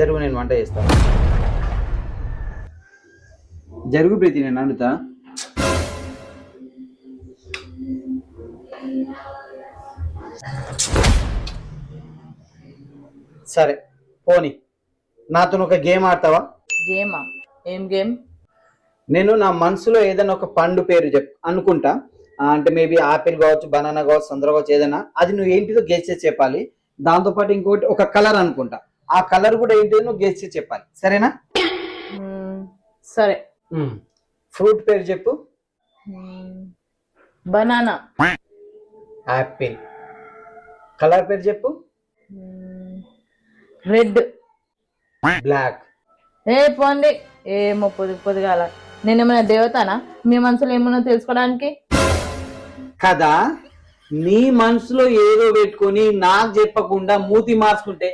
జరుగు నేను వంట చేస్తాను జరుగు ప్రీతి నేను వండుతా. సరే పోనీ. నాతో ఒక గేమ్ ఆడతావా? గేమా? ఏం గేమ్? నేను నా మనసులో ఏదైనా ఒక పండు పేరు చెప్ అనుకుంటా. ఆ, అంటే మేబీ ఆపిల్ కావచ్చు బనానా కావచ్చు సందర కావచ్చు ఏదైనా. అది నువ్వు ఏంటిదో గెస్ చేసి చెప్పాలి. దాంతో పాటు ఇంకోటి ఒక కలర్ అనుకుంటా. ఆ కలర్ కూడా ఏంటిదో నువ్వు గెస్ చేసి చెప్పాలి. సరేనా? సరే. ఫ్రూట్ పేరు చెప్పు. బనానా. యాపిల్. కలర్ పేరు చెప్పు. రెడ్. బ్లాక్. ఏ పోండి. ఏమో పొద్దు పొద్దుగాల నేను ఏమైనా దేవతానా? మీ మనసులో ఏమన్నా తెలుసుకోవడానికి? కదా నీ మనసులో ఏదో పెట్టుకొని నాకు చెప్పకుండా మూతి మార్చుకుంటే